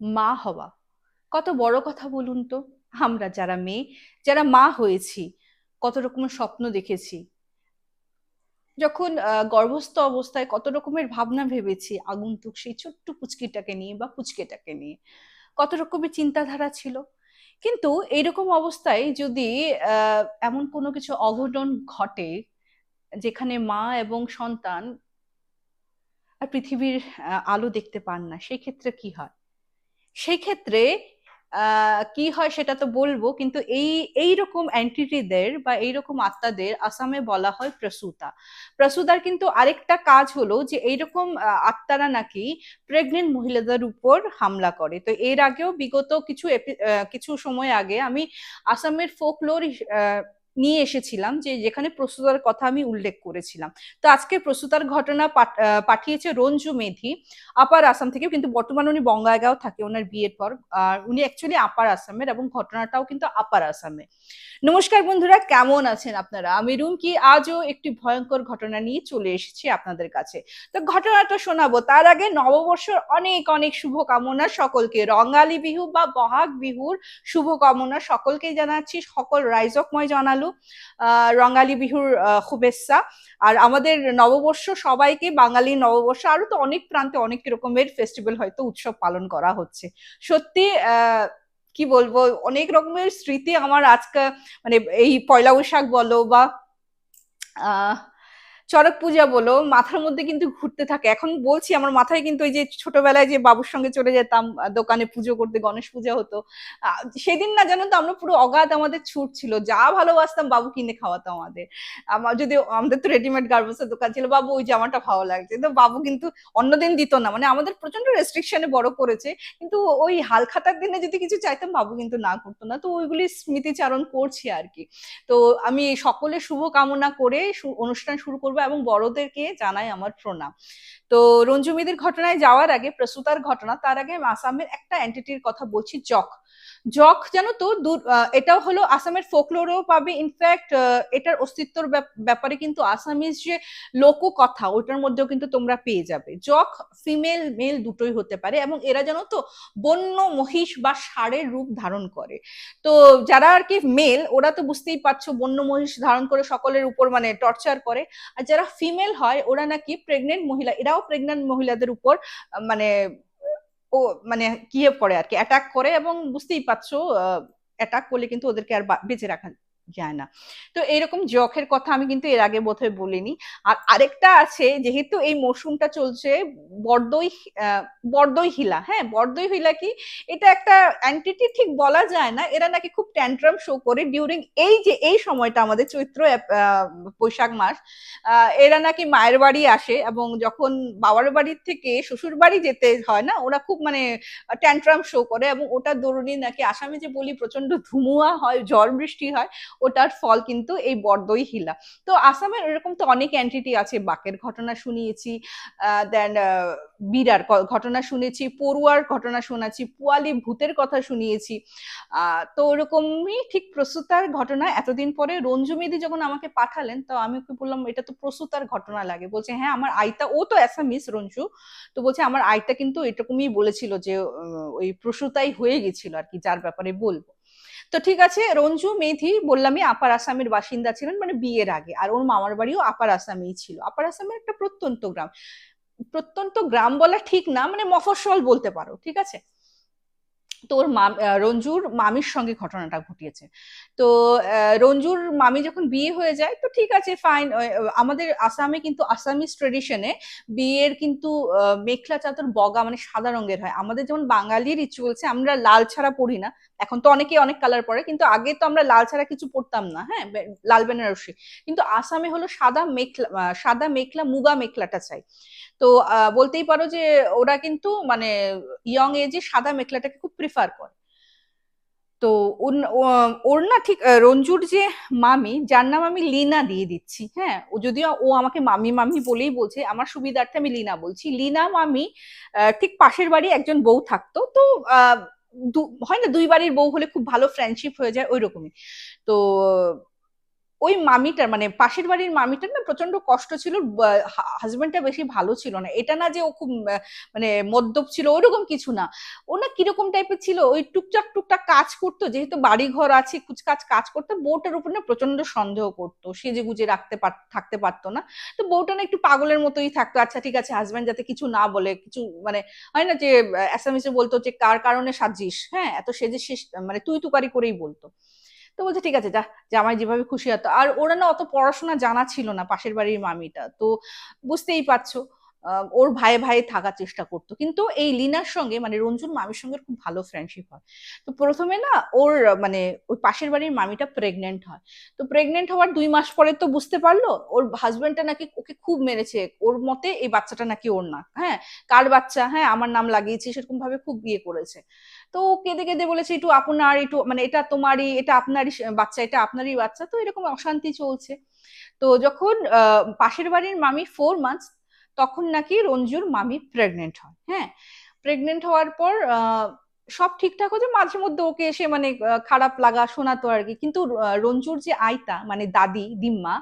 মা হওয়া। কত বড় কথা বলুন তো। আমরা যারা মেয়ে, যারা মা হয়েছি, কত রকমের স্বপ্ন দেখেছি। যখন গর্ভস্থ অবস্থায় কত রকমের ভাবনা ভেবেছি, আগন্তুক সেই ছোট্ট পুচকিটাকে নিয়ে বা পুচকেটাকে নিয়ে। কত রকমের চিন্তাধারা ছিল। কিন্তু এইরকম অবস্থায় যদি এমন কোনো কিছু অঘটন ঘটে, যেখানে মা এবং সন্তান পৃথিবীর আলো দেখতে পান না সেই ক্ষেত্রে কি হয়? সেই ক্ষেত্রে আহ, কি হয় সেটা তো বলব কিন্তু এই এই রকম এন্টিটিদের বা এই রকম আত্মাদের আসামে বলা হয় প্রসূতা। প্রসূতার কিন্তু আরেকটা কাজ হলো যে এইরকম আত্মারা নাকি প্রেগনেন্ট মহিলাদের উপর হামলা করে। তো এর আগেও বিগত কিছু কিছু সময় আগে আমি আসামের ফোকলোর নিয়ে এসেছিলাম যে যেখানে প্রসূতার কথা আমি উল্লেখ করেছিলাম। তো আজকে প্রসূতার ঘটনা পাঠ- পাঠিয়েছে রঞ্জু মেধি, আপার আসাম থেকে কিন্তু বর্তমানে উনি বঙ্গাইগাঁও থাকে ওনার বিয়ের পর। আর উনি অ্যাকচুয়ালি আপার আসামের এবং ঘটনাটাও কিন্তু আপার আসামে। নমস্কার বন্ধুরা, কেমন আছেন আপনারা? আমি রুমকি, আজও একটি ভয়ঙ্কর ঘটনা নিয়ে চলে এসেছি আপনাদের কাছে। তো ঘটনাটা শোনাবো। তার আগে নববর্ষর অনেক অনেক শুভকামনা সকলকে। রঙালী বিহু বা বহাগ বিহুর শুভকামনা সকলকেই জানাচ্ছি। সকল রাইজকময় জানালু। আহ রঙালী বিহুর শুভেচ্ছা। আর আমাদের নববর্ষ সবাইকে বাঙালি নববর্ষ আরও তো অনেক প্রান্তে অনেক রকমের ফেস্টিভ্যাল হয়তো উৎসব পালন করা হচ্ছে। সত্যি কি বলব, অনেক রকমের স্মৃতি আমার আজকে মানে এই পয়লা বৈশাখ বলো বা আহ চড়ক পূজা বলো, মাথার মধ্যে কিন্তু ঘুরতে থাকে। এখন বলছি, আমার মাথায় কিন্তু ওই যে ছোটবেলায় যে বাবুর সঙ্গে চলে যেতাম দোকানে পুজো করতে, গণেশ পূজা হতো সেদিন না জানো তো আমরা পুরো অগাধ আমাদের ছুট ছিল। যা ভালোবাসতাম বাবু কিনে খাওয়াতো আমাদের। আমার যদি আমাদের তো রেডিমেড গার্মেন্টসের দোকান ছিল, বাবু ওই জামাটা ভালো লাগছে। তো বাবু কিন্তু অন্যদিন দিত না। মানে আমাদের প্রচণ্ড রেস্ট্রিকশনে বড় করেছে। কিন্তু ওই হালখাতার দিনে যদি কিছু চাইতাম, বাবু কিন্তু না করতো না। তো ওইগুলি স্মৃতিচারণ করছি আর কি। তো আমি সকলের শুভ কামনা করে অনুষ্ঠান শুরু করব। এবং বড়দেরকে জানাই আমার প্রণাম। তো রঞ্জুমিদের ঘটনায় যাওয়ার আগে, প্রসূতার ঘটনা, তার আগে আমি আসামের একটা এন্টিটির কথা বলছি, জক। জক জানো তো এটাও হলো আসামের ফোকলোরেও পাবে। ইনফ্যাক্ট এটার অস্তিত্বর ব্যাপ- ব্যাপারে কিন্তু আসামিজ যে লোককথা ওটার মধ্যেও কিন্তু তোমরা পেয়ে যাবে। জক ফিমেল মেল দুটোই হতে পারে এবং এরা জানো তো বন্য, মহিষ বা ষাঁড়ের রূপ ধারণ করে। তো যারা আর কি মেল ওরা তো বুঝতেই পারছ বন্য, মহিষ ধারণ করে সকলের উপর মানে টর্চার করে। আর যারা ফিমেল হয়, ওরা নাকি প্রেগনেন্ট মহিলা, এরাও প্রেগনেন্ট মহিলাদের উপর মানে ও মানে কি করে আর কি। অ্যাটাক করে এবং বুঝতেই পারছ অ্যাটাক করলে কিন্তু ওদেরকে আর বেঁচে রাখা যায় না। তো এইরকম জখের কথা আমি কিন্তু এর আগে বোধহয় বলিনি। আর আরেকটা আছে, যেহেতু এই মৌসুমটা চলছে বরদই বরদই হিলা হ্যাঁ? বরদই হিলা কি? এটা একটা অ্যান্টিটি ঠিক বলা যায় না। এরা নাকি খুব ট্যান্ট্রাম শো করে ডিউরিং এই যে, এই সময়টা আমাদের চৈত্র বৈশাখ মাস এরা নাকি মায়ের বাড়ি আসে এবং যখন বাবার বাড়ির থেকে শ্বশুর বাড়ি যেতে হয় না, ওরা খুব মানে ট্যান্ট্রাম শো করে এবং ওটার দরুনই নাকি আসামে যে বলি প্রচণ্ড ধুমুয়া হয়, ঝড় বৃষ্টি হয় ওটার ফল কিন্তু এই বরদই হিলা। তো আসামের এরকম তো অনেক এন্টিটি আছে, বাকের ঘটনা শুনিয়েছি দেন বিরার ঘটনা শুনেছি, পড়ুয়ার ঘটনা শোনাচ্ছি, পোয়ালি ভূতের কথা শুনিয়েছি। তো ওরকমই ঠিক প্রসূতার ঘটনা, এতদিন পরে রঞ্জু মেদি যখন আমাকে পাঠালেন, তো আমি ওকে বললাম, এটা তো প্রসূতার ঘটনা লাগে। বলছে হ্যাঁ আমার আইতা, ও তো অ্যাসামিস রঞ্জু। তো বলছে, আমার আইতা কিন্তু এরকমই বলেছিল যে ওই প্রসূতাই হয়ে গেছিল আর কি যার ব্যাপারে বলব। তো ঠিক আছে, রঞ্জু মেধি বললামই আপার আসামের বাসিন্দা ছিলেন মানে বিয়ের আগে। আর ওর মামার বাড়িও আপার আসামেই ছিল। আপার আসামের একটা প্রত্যন্ত গ্রাম। প্রত্যন্ত গ্রাম বলা ঠিক না মানে মফস্বল বলতে পারো, ঠিক আছে? তো ওর মাম রঞ্জুর মামির সঙ্গে ঘটনাটা ঘটিয়েছে। তো রঞ্জুর মামি যখন বিয়ে হয়ে যায়, তো ঠিক আছে ফাইন আমাদের আসামে কিন্তু আসামিস ট্রেডিশনে বিয়ের কিন্তু মেখলা চাদর বগা মানে সাদা রঙের হয়। আমাদের যেমন বাঙালির বাঙালি রিচুয়ালসে আমরা লাল ছাড়া পড়ি না এখন তো অনেকে অনেক কালার পরে, কিন্তু আগে তো আমরা লাল ছাড়া কিছু পরতাম না হ্যাঁ? লাল বেনারসি। কিন্তু আসামে হলো সাদা মেখলা সাদা মেখলা, মুগা মেখলাটা চাই। তো বলতেই পারো যে ওরা কিন্তু মানে ইয়ং এজে সাদা মেখলাটাকে খুব প্রিফার করে। তো ওর- না ঠিক রঞ্জুর যে মামি, যার নাম আমি লিনা দিয়ে দিচ্ছি হ্যাঁ? ও যদিও ও আমাকে মামি মামি বলেই বলছে, আমার সুবিধার্থে আমি লিনা বলছি। লিনা মামি ঠিক পাশের বাড়ি একজন বউ থাকতো, তো হয় না দুই বাড়ির বউ হলে খুব ভালো ফ্রেন্ডশিপ হয়ে যায় ওই রকমই তো ওই মামিটার মানে পাশের বাড়ির মামিটার না প্রচণ্ড কষ্ট ছিল হাজবেন্ডটা বেশি ভালো ছিল না। এটা না যে ও খুব মানে মদ্যপ ছিল ওরকম কিছু না। ও না কীরকম টাইপের ছিল, ওই টুকটাক টুকটাক কাজ করতো, যেহেতু বাড়ি ঘর আছে কুচকাজ কাজ করতো, বউটার উপর না প্রচণ্ড সন্দেহ করতো। সেজে গুজে রাখতে থাকতে পারতো না। তো বউটা না একটু পাগলের মতোই থাকতো আচ্ছা ঠিক আছে হাজবেন্ড যাতে কিছু না বলে, কিছু মানে হয় না যে অ্যাসামিসে বলতো যে, কার কারণে সাজিস হ্যাঁ এত সেজে মানে তুই তুকারি করেই বলতো। তো বলছে, ঠিক আছে, যা, জামাই যেভাবে খুশি হতো আর ওরা না অত পড়াশোনা জানা ছিল না পাশের বাড়ির মামিটা। তো বুঝতেই পারছ। ওর ভাই ভাই থাকার চেষ্টা করতো। কিন্তু এই লিনার সঙ্গে মানে রঞ্জুর মামির সঙ্গে খুব ভালো ফ্রেন্ডশিপ হয়। তো প্রথমে না, ওর মানে ওই পাশের বাড়ির মামিটা প্রেগনেন্ট হয়। তো প্রেগনেন্ট হওয়ার দুই মাস পরে তো বুঝতে পারল, ওর হাজবেন্ডটা নাকি ওকে খুব মেরেছে। ওর মতে এই বাচ্চাটা নাকি ওর না। হ্যাঁ কার বাচ্চা? হ্যাঁ আমার নাম লাগিয়েছে, সেরকম ভাবে খুব বিয়ে করেছে। তো কেঁদে কেঁদে বলেছে একটু আপনার একটু মানে এটা তোমারই, এটা আপনারই বাচ্চা, এটা আপনারই বাচ্চা। তো এরকম অশান্তি চলছে। তো যখন পাশের বাড়ির মামি ফোর মান্থস তখন নাকি রঞ্জুর মামি প্রেগনেন্ট হয় হ্যাঁ? প্রেগনেন্ট হওয়ার পর সব ঠিকঠাক হচ্ছে মাঝে মধ্যে ওকে এসে মানে খারাপ লাগা শোনাতো আর কি। কিন্তু রঞ্জুর যে আইতা মানে দাদি, দিম্মা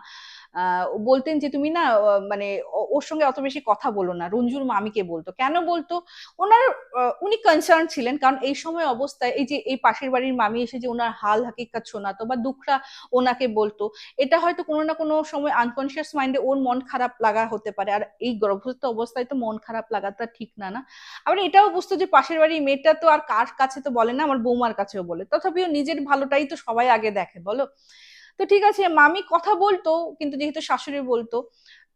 বলতেন যে, তুমি না মানে ওর সঙ্গে অত বেশি কথা বলো না। রঞ্জুর মামিকে বলতো। কেন বলতো? ওনার উনি কনসার্ন ছিলেন, কারণ এই সময় অবস্থায় এই যে, এই পাশের বাড়ির মামি এসে যে, ওনার হাল হাকিকাত শোনাতো বা দুঃখরা ওনাকে বলতো, এটা হয়তো কোনো না কোনো সময় আনকনসিয়াস মাইন্ডে ওর মন খারাপ লাগা হতে পারে। আর এই গর্ভস্থ অবস্থায় তো মন খারাপ লাগাটা ঠিক না না? আবার এটাও বুঝতো যে, পাশের বাড়ির মেয়েটা তো আর কার কাছে তো বলে না, আমার বৌমার কাছেও বলে। তথাপিও নিজের ভালোটাই তো সবাই আগে দেখে, বলো? তো ঠিক আছে, মামি কথা বলতো, কিন্তু যেহেতু শাশুড়ি বলতো,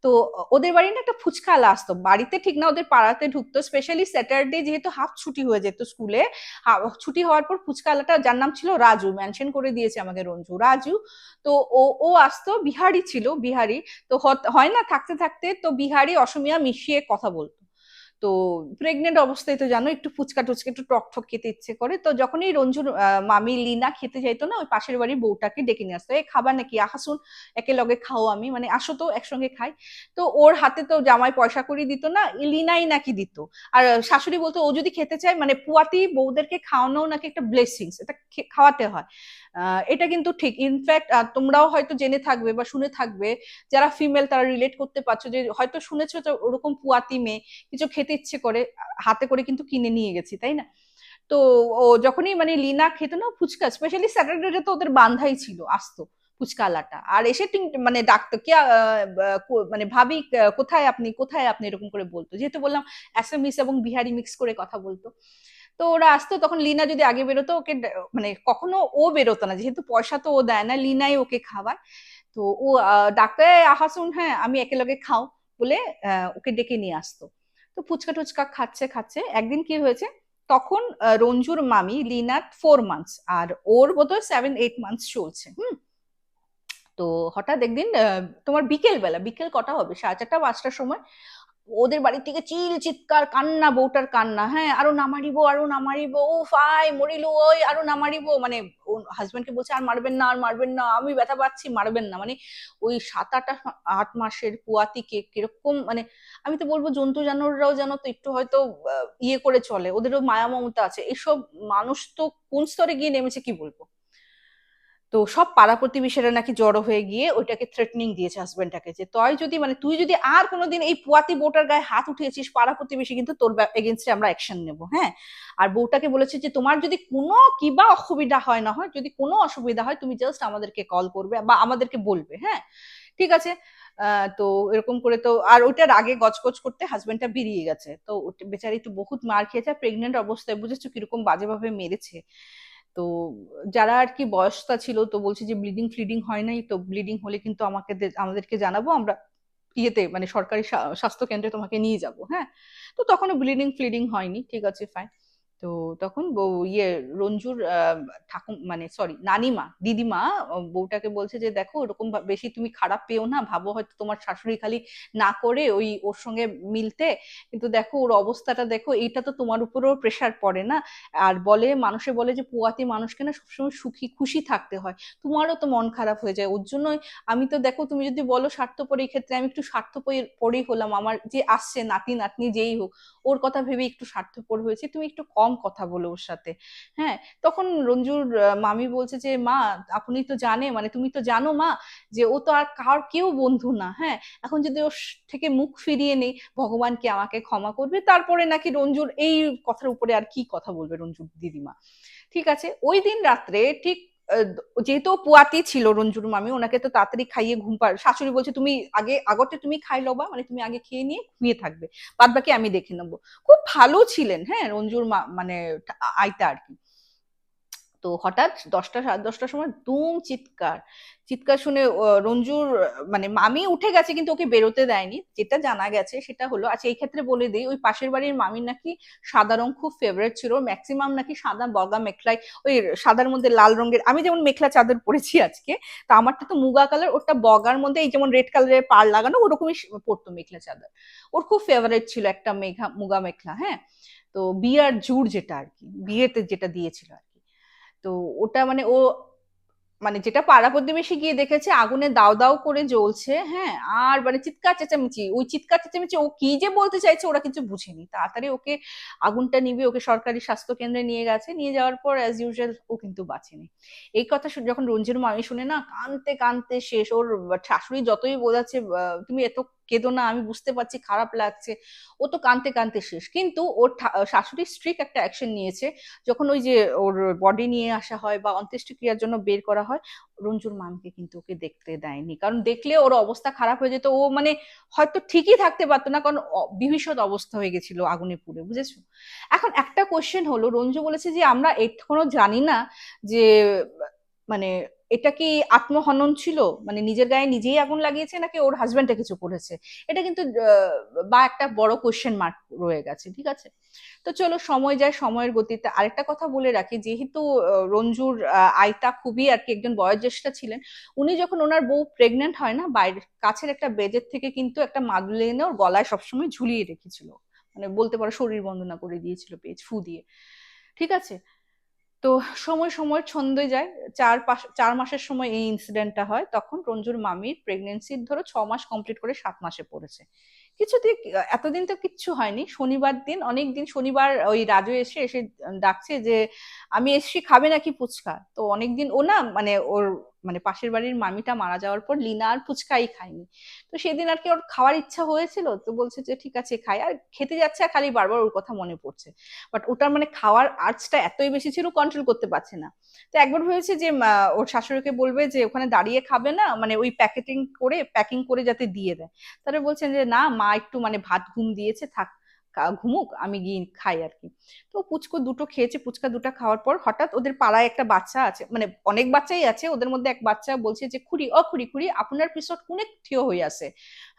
তো ওদের বাড়ি না একটা ফুচকালা আসতো। বাড়িতে ঠিক না, ওদের পাড়াতে ঢুকতো স্পেশালি স্যাটারডে যেহেতু হাফ ছুটি হয়ে যেত স্কুলে ছুটি হওয়ার পর ফুচকালাটা যার নাম ছিল রাজু মেনশন করে দিয়েছে আমাদের রঞ্জু। রাজু, তো ও ও আসতো, বিহারি ছিল, বিহারি, তো হয় না, থাকতে থাকতে তো বিহারি, অসমিয়া মিশিয়ে কথা বলতো। তো প্রেগনেন্ট অবস্থায় তো জানো, একটু ফুচকা টুচকা, একটু টক ঠক খেতে ইচ্ছে করে। তো যখনই রঞ্জুর মামি লিনা খেতে যাইতো না, ওই পাশের বাড়ির বউটাকে ডেকে নিয়ে আসতো এই খাবার নাকি? আহাসুন একে লগে খাও আমি। মানে আসো তো, একসঙ্গে খাই। তো ওর হাতে তো জামাই পয়সা করে দিত না, লিনাই নাকি দিত। আর শাশুড়ি বলতো, ও যদি খেতে চায় মানে পুয়াতি বউদেরকে খাওয়ানো নাকি একটা ব্লেসিংস এটা খাওয়াতে হয়। এটা কিন্তু ঠিক। ইনফ্যাক্ট তোমরাও হয়তো জেনে থাকবে বা শুনে থাকবে, যারা ফিমেল তারা রিলেট করতে পারছ যে হয়তো শুনেছো ওরকম পুয়াতি মেয়ে, কিছু খেতে ইচ্ছে করে, হাতে করে কিন্তু কিনে নিয়ে গেছি, তাই না? তো ও যখনই মানে লিনা খেত না ফুচকা স্পেশালি স্যাটারডে তো ওদের বান্ধাই ছিল, আসতো ফুচকালাটা আর এসে মানে ডাকতো কে মানে ভাবি কোথায় আপনি কোথায় আপনি এরকম করে বলতো? যেহেতু বললাম অ্যাসামিস এবং বিহারি মিক্স করে কথা বলতো। তো ওরা আসতো, তখন লিনা যদি আগে বেরোতো, ওকে মানে কখনো ও বেরোতো না, যেহেতু পয়সা তো ও দেয় না, লিনাই ওকে খাওয়ায়। তো ও ডাক্তার আহাসুন হ্যাঁ আমি একেলগে খাও। বলে ওকে ডেকে নিয়ে আসতো। তো ফুচকা টুচকা খাচ্ছে খাচ্ছে। একদিন কি হয়েছে? তখন রঞ্জুর মামি লিনার ফোর মান্থস আর ওর বোধহয় সেভেন এইট মান্থস চলছে, হুম? তো হঠাৎ একদিন তোমার বিকেল বেলা বিকেল কটা হবে? সাড়ে চারটা, পাঁচটার সময় ওদের বাড়ি থেকে চিল চিৎকার, কান্না, বউটার কান্না হ্যাঁ? আরও নামারিব আরও নামারিব ও ফাই মরিল, ওই, আরও নামারিব মানে হাজবেন্ডকে বলছে, আর মারবেন না, আর মারবেন না, আমি ব্যথা পাচ্ছি, মারবেন না। মানে ওই সাত আট আট মাসের পুয়াতিকে কীরকম মানে আমি তো বলব জন্তু জানোয়াররাও যেন তো একটু হয়তো ইয়ে করে চলে, ওদেরও মায়া মমতা আছে। এইসব মানুষ তো কোন স্তরে গিয়ে নেমেছে কি বলব? তো সব পাড়া প্রতিবেশীরা নাকি জড়ো হয়ে গিয়ে ওইটাকে থ্রেটনিং দিয়েছে হাজবেন্ডটাকে যে, তুই যদি মানে তুই যদি আর কোনোদিন এই পুয়াতি বউটার গায়ে হাত উঠিয়েছিস পাড়া প্রতিবেশী, কিন্তু তোর এগেনস্টে আমরা অ্যাকশন নেব। হ্যাঁ? আর বউটাকে বলেছে যে, তোমার যদি কোনো কিবা অসুবিধা হয় না হয়, যদি কোনো অসুবিধা হয়, তুমি জাস্ট আমাদেরকে কল করবে বা আমাদেরকে বলবে। হ্যাঁ? ঠিক আছে? তো এরকম করে তো, আর ওইটার আগে গজগজ করতে হাজবেন্ডটা বেরিয়ে গেছে। তো বেচারি তো বহুত মার খেয়েছে প্রেগনেন্ট অবস্থায় বুঝেছ কীরকম বাজেভাবে মেরেছে। তো যারা আর কি বয়সটা ছিল তো বলছে যে ব্লিডিং ফ্লিডিং হয় নাই, তো ব্লিডিং হলে কিন্তু আমাকে আমাদেরকে জানাব, আমরা ইয়েতে মানে সরকারি স্বাস্থ্য কেন্দ্রে তোমাকে নিয়ে যাব হ্যাঁ? তো তখন ব্লিডিং ফ্লিডিং হয়নি, ঠিক আছে ফাইন তো তখন বউ ইয়ে রঞ্জুর ঠাকুর মানে সরি নানিমা, দিদিমা বউটাকে বলছে যে, দেখো, ওরকম বেশি তুমি খারাপ পেও না, ভাবো হয়তো তোমার শাশুড়ি খালি না করে ওই ওর সঙ্গে মিলতে। কিন্তু দেখো, ওর অবস্থাটা দেখো, এইটা তো তোমার উপরেও প্রেশার পড়ে না। আর বলে, মানুষে বলে যে, পোয়াতি মানুষকে না সবসময় সুখী, খুশি থাকতে হয়। তোমারও তো মন খারাপ হয়ে যায়। ওর জন্যই আমি তো, দেখো, তুমি যদি বলো স্বার্থপর, এই ক্ষেত্রে আমি একটু স্বার্থপর স্বার্থপরই হলাম। আমার যে আসছে, নাতি, নাতনি যেই হোক, ওর কথা ভেবে একটু স্বার্থপর হয়েছে। তুমি একটু কম কথা বলে ওর সাথে। হ্যাঁ তখন রঞ্জুর মামি বলছে যে, মা, আপনি তো জানে মানে তুমি তো জানো মা, যে ও তো আর কার কেউ বন্ধু না হ্যাঁ এখন যদি ওর থেকে মুখ ফিরিয়ে নেই, ভগবান কি আমাকে ক্ষমা করবে? তারপরে নাকি রঞ্জুর এই কথার উপরে আর কি কথা বলবে রঞ্জুর দিদিমা। ঠিক আছে, ওই দিন রাত্রে ঠিক যেহেতু পোয়াতে ছিল রঞ্জুর মামি, ওনাকে তো তাড়াতাড়ি খাইয়ে ঘুম পার শাশুড়ি বলছে, তুমি আগে, আগতে তুমি খাই লবা মানে তুমি আগে খেয়ে নিয়ে ঘুমিয়ে থাকবে। বাদ বাকি আমি দেখে নেব। খুব ভালো ছিলেন হ্যাঁ রঞ্জুর মা মানে আইতা আর কি। তো হঠাৎ দশটা সাড়ে দশটার সময় দুম চিৎকার। চিৎকার শুনে রঞ্জুর মানে মামি উঠে গেছে কিন্তু ওকে বেরোতে দেয়নি। যেটা জানা গেছে সেটা হলো আচ্ছা এই ক্ষেত্রে বলে দিই, ওই পাশের বাড়ির মামির নাকি সাদা রং খুব ফেভারেট ছিল। ম্যাক্সিমাম নাকি সাদা বগা মেখলাই, ওই সাদার মধ্যে লাল রঙের, আমি যেমন মেখলা চাদর পরেছি আজকে, তা আমারটা তো মুগা কালার ওটা বগার মধ্যে এই যেমন রেড কালারের পাড় লাগানো, ওরকমই পরতো মেখলা চাদর। ওর খুব ফেভারেট ছিল একটা মেঘা, মুগা মেখলা হ্যাঁ? তো বিয়ার জুড় যেটা আর কি, বিয়েতে যেটা দিয়েছিল আর তো ওটা মানে ও মানে যেটা পাড়া প্রতিবেশী গিয়ে দেখেছে, আগুনে দাও দাও করে জ্বলছে হ্যাঁ আর মানে চিৎকার চেঁচামেচি, ওই চিৎকার চেঁচামেচি, ও কি যে বলতে চাইছে ওরা কিছু বুঝেনি। তাড়াতাড়ি ওকে আগুনটা নিবে, ওকে সরকারি স্বাস্থ্য কেন্দ্রে নিয়ে গেছে, নিয়ে যাওয়ার পর অ্যাজ ইউজুয়াল ও কিন্তু বাঁচেনি। এই কথা যখন রঞ্জির মামি শুনে না, কানতে কানতে শেষ, ওর শাশুড়ি যতই বোঝাচ্ছে তুমি এত কেঁদো না, আমি বুঝতে পারছি খারাপ লাগছে। ও তো কানতে কানতে শেষ। কিন্তু ওর শাশুড়ি স্ট্রিক একটা অ্যাকশন নিয়েছে। যখন ওই যে ওর বডি নিয়ে আসা হয় বা অন্ত্যেষ্টিক্রিয়ার জন্য বের করা হয়, রঞ্জুর মামকে কিন্তু ওকে দেখতে দেয়নি। কারণ দেখলে ওর অবস্থা খারাপ হয়ে যেত। ও মানে হয়তো ঠিকই থাকতে পারতো না, কারণ বিভীষণ অবস্থা হয়ে গেছিল আগুনে পুড়ে বুঝেছ? এখন একটা কোশ্চেন হলো, রঞ্জু বলেছে যে, আমরা এখনও জানি না যে মানে এটা কি আত্মহনন ছিল? মানে নিজের গায়ে নিজেই আগুন লাগিয়েছে নাকি ওর হাজবেন্ডটা কিছু করেছে? এটা কিন্তু বা একটা বড় কোশ্চেন মার্ক রয়ে গেছে, ঠিক আছে? তো চলো সময় যায়, সময়ের গতিতে আরেকটা কথা বলে রাখি, যেহেতু রঞ্জুর আইতা খুবই আর কি একজন বয়োজ্যেষ্ঠা ছিলেন, উনি যখন ওনার বউ প্রেগনেন্ট হয় না বাইরের কাছের একটা বেজের থেকে কিন্তু একটা মাদুলি এনে ওর গলায় সবসময় ঝুলিয়ে রেখেছিল। মানে বলতে পারো শরীর বন্দনা করে দিয়েছিল পেজ ফু দিয়ে। ঠিক আছে? তো সময় সময় ছন্দে যায়। চার পাঁচ চার মাসের সময় এই ইনসিডেন্টটা হয়। তখন রঞ্জুর মামির প্রেগনেন্সির ধরো ছ মাস কমপ্লিট করে সাত মাসে পড়েছে। কিছু দিয়ে এতদিন তো কিচ্ছু হয়নি। শনিবার দিন, অনেক দিন শনিবার ওই রাজু এসে এসে ডাকছে যে, আমি এসছি, খাবে নাকি ফুচকা? তো অনেকদিন ও না মানে ওর মানে পাশের বাড়ির মামিটা মারা যাওয়ার পর লিনা আর ফুচকাই খায়নি। তো সেদিন আর কি ওর খাওয়ার ইচ্ছা হয়েছিল, তো বলছে যে, ঠিক আছে, খাই। আর খেতে যাচ্ছে আর খালি বারবার ওর কথা মনে পড়ছে। বাট ওটার মানে খাওয়ার আর্টসটা এতই বেশি ছিল কন্ট্রোল করতে পারছে না। তো একবার হয়েছে যে ওর শাশুড়িকে বলবে যে, ওখানে দাঁড়িয়ে খাবে না মানে ওই প্যাকেটিং করে প্যাকিং করে যাতে দিয়ে দেয়। তাহলে বলছেন যে, না, মা একটু মানে ভাত ঘুম দিয়েছে, থাক। ঘুমুক, আমি গিয়ে খাই আর কি। তো পুচকো দুটো খেয়েছে, পুচকা দুটো খাওয়ার পর হঠাৎ ওদের পাড়ায় একটা বাচ্চা আছে মানে অনেক বাচ্চাই আছে, ওদের মধ্যে এক বাচ্চা বলছে যে, খুড়ি, অ খুড়ি খুড়ি, আপনার পিছত কোনে থিয় হয়ে আছে।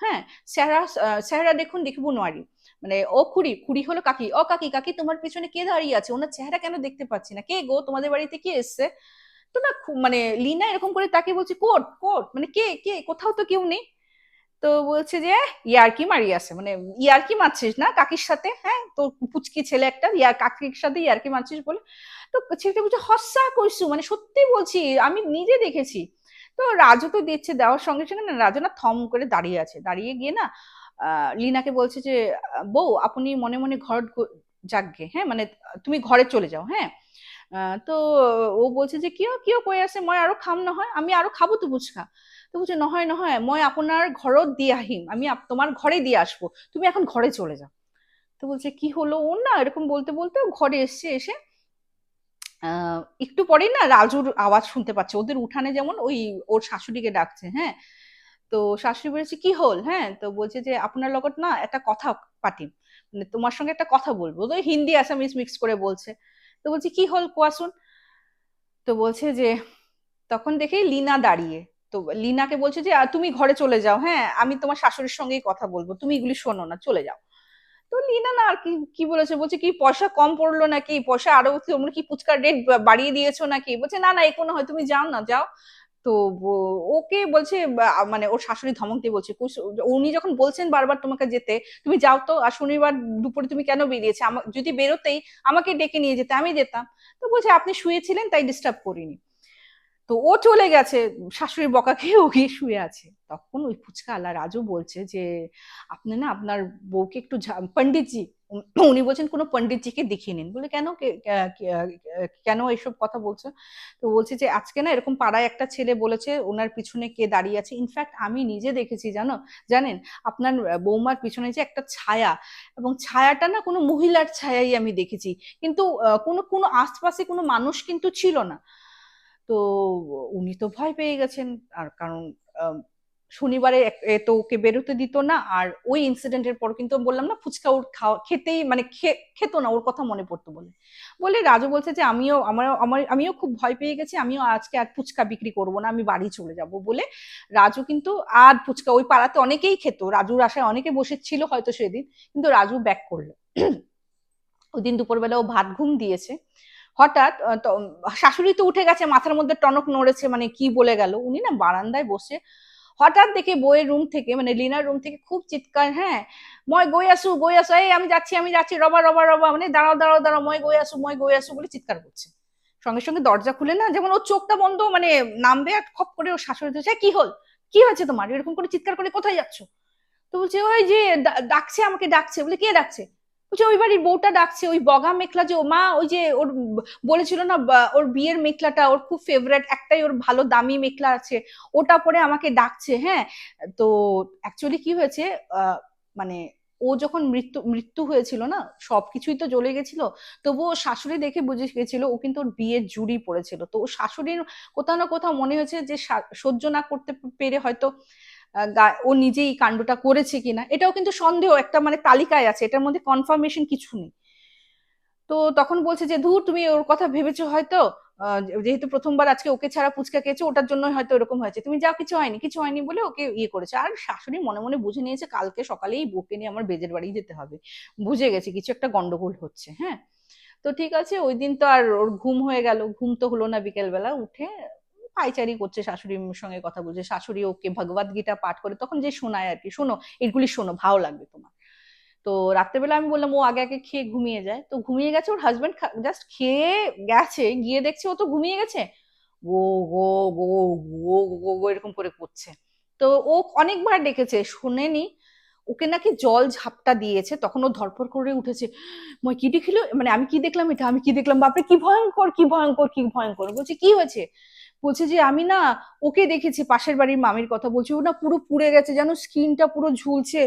হ্যাঁ স্যারা স্যারা দেখুন দেখিব নোয়ারি। মানে ও খুড়ি খুড়ি হলো কাকি ও কাকি কাকি, তোমার পিছনে কে দাঁড়িয়ে আছে? ওনার চেহারা কেন দেখতে পাচ্ছি না? কে গো, তোমাদের বাড়িতে কে এসছে? তো না মানে লিনা এরকম করে তাকে বলছে, কোট কোট মানে কে কে, কোথাও তো কেউ নেই। তো বলছে যে ইয়ার্কি মারি আছে। মানে ইয়ার্কি মারছিস না কাকির সাথে? হ্যাঁ তো পুচকি ছেলে একটা ইয়ার কাকির সাথে ইয়ার্কি মারছিস বলে। তো ছেলেটা বলছে হস্যা কইসু মানে সত্যি বলছি, আমি নিজে দেখেছি। তো রাজু তো দিচ্ছে দেওয়ার সঙ্গে সঙ্গে, না, রাজু না থম করে দাঁড়িয়ে আছে। দাঁড়িয়ে গিয়ে না লিনাকে বলছে যে, বউ, আপনি মনে মনে ঘর গ- যাকগে হ্যাঁ মানে তুমি ঘরে চলে যাও হ্যাঁ? তো ও বলছে যে, কিয় কিয় কই আছে? মই আৰু খাম নহয়, আমি আৰু খাব তো ফুচকা। তো বলছে, নহয় নহয়, মই আপোনাৰ ঘৰত দি আহিম, আমি তোমার ঘরে দিয়ে আসব, তুমি এখন ঘরে চলে যাও। তো বলছে, কি হলো? ওর না, এরকম বলতে বলতে ঘরে এসছে, এসে একটু পরেই না রাজুর আওয়াজ শুনতে পাচ্ছে। ওদের উঠানে যেমন ওই, ওর শাশুড়িকে ডাকছে হ্যাঁ? তো শাশুড়ি বলেছে, কি হল? হ্যাঁ? তো বলছে যে, আপনার লগত না একটা কথা পাতিম মানে তোমার সঙ্গে একটা কথা বলব। তো হিন্দি আসামিস মিক্স করে বলছে। তো বলছি, কি হল কোয়াশুন? তো বলছে যে, তখন দেখে লিনা দাঁড়িয়ে। তো লিনাকে বলছে যে তুমি ঘরে চলে যাও। হ্যাঁ আমি তোমার শাশুড়ির সঙ্গেই কথা বলব, তুমি এগুলি শোনো না, চলে যাও। তো লিনা না আর কি কি বলেছে? বলছে, কি পয়সা কম পড়ল নাকি? পয়সা আরও তোমরা কি ফুচকার রেট বাড়িয়ে দিয়েছ নাকি? বলছে, না না এ কোনো হয়, তুমি যাও না, যাও। তো ওকে বলছে মানে ওর শাশুড়ি ধমক দিয়ে বলছে উনি যখন বলছেন বারবার তোমাকে যেতে, তুমি যাও তো, আর শনিবার দুপুরে তুমি কেন বেরিয়েছে? যদি বেরোতেই আমাকে ডেকে নিয়ে যেতে, আমি যেতাম। তো বলছে, আপনি শুয়েছিলেন, তাই ডিস্টার্ব করিনি। তো ও চলে গেছে, শাশুড়ির বকা খেয়ে ও গিয়ে শুয়ে আছে। তখন ওই ফুচকা আলা রাজু বলছে যে, আপনি না আপনার বউকে একটু পণ্ডিতজি, উনি বলছেন কোনো পণ্ডিতজিকে দেখিয়ে নিন। বলে, কেন কেন এইসব কথা বলছো? তো বলছে যে, আজকে না এরকম পাড়ায় একটা ছেলে বলেছে, ওনার পিছনে কে দাঁড়িয়ে আছে। ইনফ্যাক্ট আমি নিজে দেখেছি, জানো? জানেন, আপনার বৌমার পিছনে যে একটা ছায়া, এবং ছায়াটা না কোনো মহিলার ছায়াই আমি দেখেছি। কিন্তু কোনো কোনো আশপাশে কোনো মানুষ কিন্তু ছিল না। তো উনি তো ভয় পেয়ে গেছেন। আর কারণ শনিবারে তো ওকে বেরোতে দিত না। আর ওই ইনসিডেন্টের পর কিন্তু বললাম, না, ফুচকা ওর খাওয়া, খেতেই মানে খেত না, ওর কথা মনে পড়তো বলে। বলে রাজু বলছে যে, আমিও, আমার আমার, আমিও খুব ভয় পেয়ে গেছি। আমিও আজকে আর ফুচকা বিক্রি করব না, আমি বাড়ি চলে যাব। বলে রাজু কিন্তু আর ফুচকা, ওই পাড়াতে অনেকেই খেত। রাজুর আশায় অনেকে বসেছিল হয়তো সেদিন। কিন্তু রাজু ব্যাক করল। ওই দিন দুপুরবেলা ও ভাত ঘুম দিয়েছে। হঠাৎ শাশুড়ি তো উঠে গেছে, মাথার মধ্যে টনক নড়েছে মানে কি বলে গেল? উনি না বারান্দায় বসে হঠাৎ দেখে বইয়ের রুম থেকে মানে লিনার রুম থেকে খুব চিৎকার হ্যাঁ মই গই আসু গই আসু এই আমি যাচ্ছি আমি যাচ্ছি, রবা রবা রবা মানে দাঁড়াও দাঁড়াও দাঁড়াও, মই গই আসু মই গই আসু বলে চিৎকার করছে। সঙ্গে সঙ্গে দরজা খুলে না, যেমন ও চোখটা বন্ধ মানে নামবে আর খপ করে ও শাশুড়ি ধরছে কি হল? কি হয়েছে তোমার? এরকম করে চিৎকার করে কোথায় যাচ্ছ? তো বলছে, ওই যে ডাকছে, আমাকে ডাকছে। বলে, কে ডাকছে? বলছে ওই বাড়ির বউটা ডাকছে, ওই বগা মেখলা যে, ও মা ওই যে ওর বলেছিল না ওর বিয়ের মেখলাটা ওর খুব ফেভারেট একটাই ওর ভালো দামি মেখলা আছে, ওটা পরে আমাকে ডাকছে হ্যাঁ। তো অ্যাকচুয়ালি কি হয়েছে মানে ও যখন মৃত্যু মৃত্যু হয়েছিল না, সবকিছুই তো জ্বলে গেছিল, তবুও শাশুড়ি দেখে বুঝে গেছিল, ও কিন্তু ওর বিয়ের জুড়ি পড়েছিল। তো ও শাশুড়ির কোথাও না কোথাও মনে হয়েছে যে সহ্য না করতে পেরে হয়তো ও নিজেই কাণ্ডটা করেছে কিনা, এটাও কিন্তু সন্দেহ, একটা মানে তালিকায় আছে, এটার মধ্যে কনফার্মেশন কিছু নেই। তো তখন বলছে যে, ধুর, তুমি ওর কথা ভেবেছো হয়তো যেহেতু প্রথমবার আজকে ওকে ছাড়া পুচকা খেয়েছে, ওটার জন্য হয়তো এরকম হয়েছে। তুমি যাও, কিছু হয়নি কিছু হয়নি বলে ওকে ইয়ে করেছে। আর শাশুড়ি মনে মনে বুঝে নিয়েছে, কালকে সকালেই বউকে নিয়ে আমার বেজের বাড়ি যেতে হবে। বুঝে গেছে, কিছু একটা গন্ডগোল হচ্ছে হ্যাঁ? তো ঠিক আছে, ওই দিন তো আর ওর ঘুম হয়ে গেল, ঘুম তো হলো না বিকেলবেলা, উঠে পাইচারি করছে শাশুড়ির সঙ্গে কথা বলছে, শাশুড়ি ওকে ভগবত গীতা পাঠ করে তখন যে শোনায় আর কি, শোনো, এগুলি শোনো, ভালো লাগবে তোমার। তো রাত্রেবেলা আমি বললাম, ও আগে আগে খেয়ে ঘুমিয়ে যায়। তো ঘুমিয়ে গেছে, ওর হাজবেন্ড জাস্ট খেয়ে গেছে, গিয়ে দেখছে ও তো ঘুমিয়ে গেছে। গো গো গো গো গো গো, এরকম করে করছে। তো ও অনেকবার ডেকেছে, শোনেনি। ওকে নাকি জল ঝাপটা দিয়েছে, তখন ও ধরপর করে উঠেছে, মই কি দেখিল? মানে আমি কি দেখলাম এটা? আমি কি দেখলাম? বাপরে, কি ভয়ঙ্কর কি ভয়ঙ্কর কি ভয়ঙ্কর। বলছে, কি হয়েছে? বলছে যে, আমি না ওকে দেখেছি, পাশের বাড়ির মামির কথা বলছি। ও না পুরো পুড়ে গেছে, যেন স্কিনটা পুরো ঝুলছে।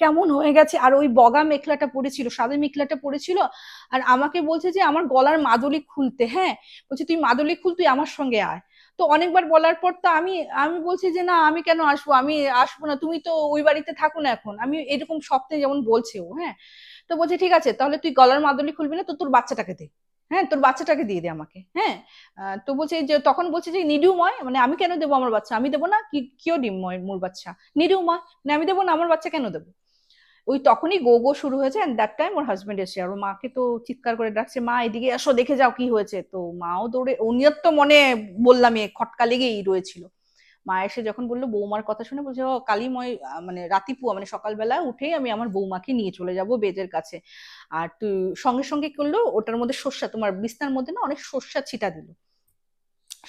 কেমন হয়ে গেছে? আর ওই বগা মেখলাটা পড়েছিল সাদা মেখলাটা পড়েছিল আর আমাকে বলছে যে, আমার গলার মাদলি খুলতে হ্যাঁ? বলছে, তুই মাদলি খুল, তুই আমার সঙ্গে আয়। তো অনেকবার বলার পর তো আমি আমি বলছি যে, না, আমি কেন আসব? আমি আসব না। তুমি তো ওই বাড়িতে থাকো না এখন। আমি এরকম স্বপ্নে যেমন বলছে ও হ্যাঁ? তো বলছে, ঠিক আছে, তাহলে তুই গলার মাদলি খুলবি না, তো তোর বাচ্চাটাকে দে। হ্যাঁ তোর বাচ্চাটাকে দিয়ে দে আমাকে। হ্যাঁ তো বলছে যে, তখন বলছে যে নিডিউময় মানে আমি কেন দেবো আমার বাচ্চা? আমি দেবো না কি কিও ডিমময় মোর বাচ্চা? নিডিউময় মানে আমি দেবো না, আমার বাচ্চা কেন দেবো? ওই তখনই গো গো শুরু হয়েছে অ্যান্ড দ্যাট টাইম ওর হাজব্যান্ড এসে, আর মাকে তো চিৎকার করে ডাকছে, মা, এদিকে আসো দেখে যাও কি হয়েছে। তো মাও দৌড়ে উনিও তো মনে বললাম, এ খটকা লেগেই রয়েছিল। মা এসে যখন বলল বৌমার কথা শুনে বলছে, ও কালিময় মানে রাতিপুয়া মানে সকালবেলা উঠেই আমি আমার বৌমাকে নিয়ে চলে যাব বেজের কাছে। আর তুই সঙ্গে সঙ্গে করল, ওটার মধ্যে শস্যা তোমার বিস্তার মধ্যে না অনেক শস্যা ছিটা দিল।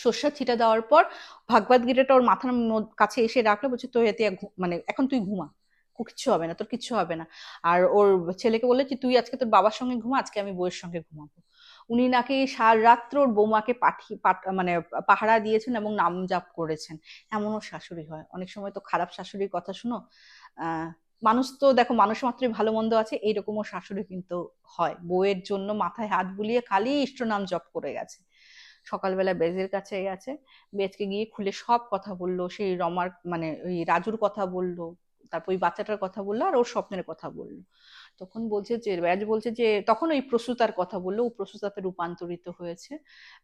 শস্যা ছিটা দেওয়ার পর ভাগবত গীতাটা ওর মাথার কাছে এসে রাখল, বলছে তো এতে মানে এখন তুই ঘুমা কিচ্ছু হবে না, তোর কিচ্ছু হবে না। আর ওর ছেলেকে বললে যে, তুই আজকে তোর বাবার সঙ্গে ঘুমা, আজকে আমি বউয়ের সঙ্গে ঘুমাবো। উনি নাকি সার রাত্র ওর বৌমাকে পাঠিয়ে মানে পাহারা দিয়েছেন এবং নাম জাপ করেছেন। এমনও শাশুড়ি হয়। অনেক সময় তো খারাপ শাশুড়ির কথা শুনো। মানুষ তো দেখো মানুষ মাত্রই ভালো মন্দ আছে, এইরকমও শাশুড়ি কিন্তু হয়। বউয়ের জন্য মাথায় হাত বুলিয়ে খালি ইষ্ট নাম জপ করে গেছে। সকালবেলা বেজের কাছে গেছে। বেজকে গিয়ে খুলে সব কথা বলল, সেই রমার মানে ওই রাজুর কথা বলল, তারপর ওই বাচ্চাটার কথা বলল, আর ওর স্বপ্নের কথা বলল। তখন বলছে যে ব্যাজ বলছে যে, তখন ওই প্রসূতার কথা বলল, ও প্রসূতাতে রূপান্তরিত হয়েছে।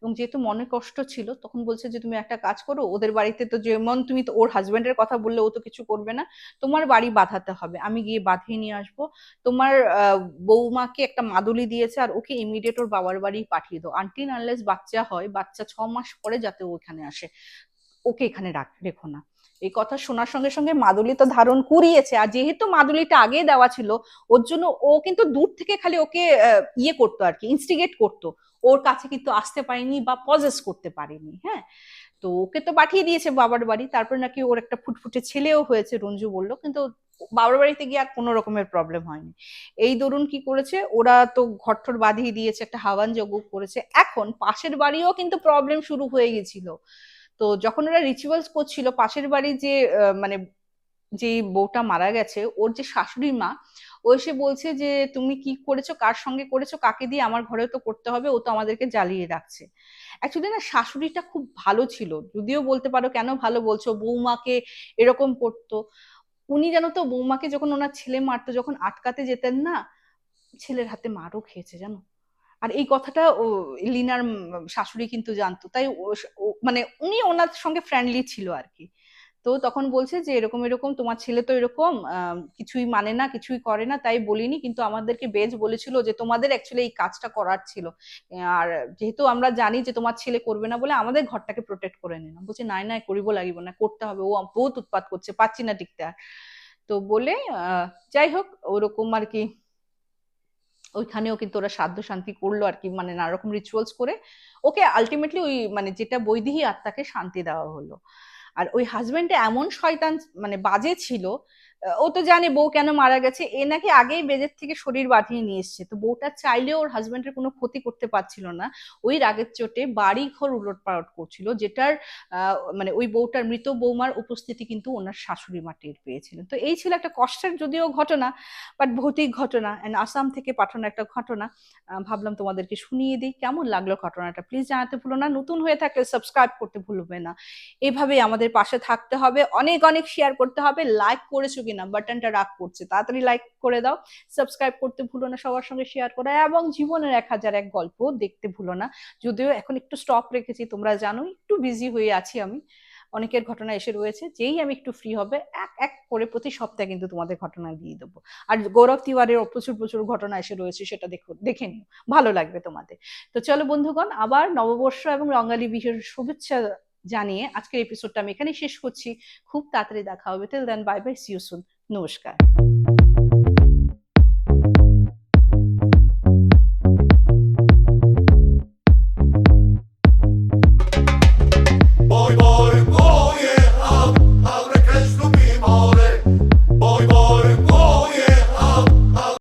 এবং যেহেতু মনে কষ্ট ছিল, তখন বলছে যে, তুমি একটা কাজ করো, ওদের বাড়িতে তো যেমন তুমি তো, ওর হাজব্যান্ডের কথা বললে, ও তো কিছু করবে না। তোমার বাড়ি বাঁধাতে হবে, আমি গিয়ে বাঁধিয়ে নিয়ে আসব। তোমার বৌমাকে একটা মাদুলি দিয়েছে, আর ওকে ইমিডিয়েট ওর বাবার বাড়ি পাঠিয়ে দাও। আনটিন আনলেস বাচ্চা হয়, বাচ্চা ছ মাস পরে যাতে ও এখানে আসে। ওকে এখানে রাখ, রেখো না। এই কথা শোনার সঙ্গে সঙ্গে মাদুলি তো ধারণ করিয়েছে আর যেহেতু মাদুলিটা আগে দেওয়া ছিল, ওর জন্য ও কিন্তু দূর থেকে খালি ওকে ইয়ে করতো আর কি ইনস্টিগেট করতো। ওর কাছে কিন্তু আসতে পারেনি বা পজেস করতে পারেনি হ্যাঁ? তো ওকে তো পাঠিয়ে দিয়েছে বাবার বাড়ি। তারপর নাকি ওর একটা ফুটফুটে ছেলেও হয়েছে, রঞ্জু বলল। কিন্তু বাবার বাড়িতে গিয়ে আর কোনো রকমের প্রবলেম হয়নি। এই দরুন কি করেছে? ওরা তো ঘরঠর বাঁধিয়ে দিয়েছে, একটা হাওয়ান যজ্ঞ করেছে। এখন পাশের বাড়িও কিন্তু প্রবলেম শুরু হয়ে গেছিল তো যখন ওরা রিচুয়ালস করছিল, পাশের বাড়ি যে মানে যে বউটা মারা গেছে, ওর যে শাশুড়ি মা, ও এসে বলছে যে, তুমি কি করেছ? কার সঙ্গে করেছ? কাকে দিয়ে? আমার ঘরেও তো করতে হবে, ও তো আমাদেরকে জ্বালিয়ে রাখছে। অ্যাকচুয়ালি না, শাশুড়িটা খুব ভালো ছিল। যদিও বলতে পারো কেন ভালো বলছো বৌমাকে এরকম করতো। উনি জানো তো বৌমাকে যখন ওনার ছেলে মারতো, যখন আটকাতে যেতেন না, ছেলের হাতে মারও খেয়েছে, জানো? আর এই কথাটা লিনার শাশুড়ি কিন্তু জানতো। তাই মানে উনি ওনার সঙ্গে ফ্রেন্ডলি ছিল আর কি তো তখন বলছে যে, এরকম এরকম, তোমার ছেলে তো এরকম কিছুই মানে না, কিছুই করে না, তাই বলিনি। কিন্তু আমাদেরকে বেজ বলেছিল যে, তোমাদের অ্যাকচুয়ালি এই কাজটা করার ছিল। আর যেহেতু আমরা জানি যে, তোমার ছেলে করবে না বলে আমাদের ঘরটাকে প্রোটেক্ট করে নিলাম বলছে, নাই নাই, করিব লাগিব না, করতে হবে। ও বহুত উৎপাত করছে পাচ্ছি না টিকতে আর। তো বলে যাই হোক, ওরকম আর কি ওইখানেও কিন্তু ওরা সাধ্য শান্তি করল আর কি মানে নানা রকম রিচুয়ালস করে। ওকে আলটিমেটলি ওই মানে যেটা বৈদেহী আত্মাকে শান্তি দেওয়া হলো। আর ওই হাজবেন্ডটা এমন শয়তান মানে বাজে ছিল ও তো জানে বউ কেন মারা গেছে। এ নাকি আগেই বেজের থেকে শরীর বাঁধিয়ে নিয়ে এসছে। তো বউটা চাইলেও ওর হাজবেন্ডের কোনো ক্ষতি করতে পারছিল না। ওই রাগের চোটে বাড়ি ঘর উলট পালট করছিল, যেটার মানে ওই বউটার মৃত বৌমার উপস্থিতি কিন্তু ওনার শাশুড়ি মা টের পেয়েছিলেন। তো এই ছিল একটা কষ্টের যদিও ঘটনা বাট ভৌতিক ঘটনা অ্যান্ড আসাম থেকে পাঠানো একটা ঘটনা। ভাবলাম তোমাদেরকে শুনিয়ে দিই, কেমন লাগল ঘটনাটা? প্লিজ জানাতে ভুলো না, নতুন হয়ে থাকলে সাবস্ক্রাইব করতে ভুলবে না। এভাবেই আমাদের পাশে থাকতে হবে, অনেক অনেক শেয়ার করতে হবে লাইক করেছ কিনা বাটনটা রাগ করছে, তাড়াতাড়ি লাইক করে দাও। সাবস্ক্রাইব করতে ভুলো না, সবার সঙ্গে শেয়ার করা। এবং জীবনের এক হাজার এক গল্প দেখতে ভুলো না। যদিও এখন একটু স্টপ রেখেছি, তোমরা জানো, একটু বিজি হয়ে আছি আমি। অনেকের ঘটনা এসে রয়েছে, যেই আমি একটু ফ্রি হবে, এক এক করে প্রতি সপ্তাহে কিন্তু তোমাদের ঘটনা দিয়ে দেবো। আর গৌরব তিওয়ারের প্রচুর প্রচুর ঘটনা এসে রয়েছে, সেটা দেখো, দেখে নিও। ভালো লাগবে তোমাদের। তো চলো বন্ধুগণ, আবার নববর্ষ এবং রঙালী বিহুর শুভেচ্ছা জানিয়ে আজকের এপিসোডটা আমি এখানেই শেষ করছি। খুব তাড়াতাড়ি দেখা হবে। Tell then bye bye see you soon নমস্কার।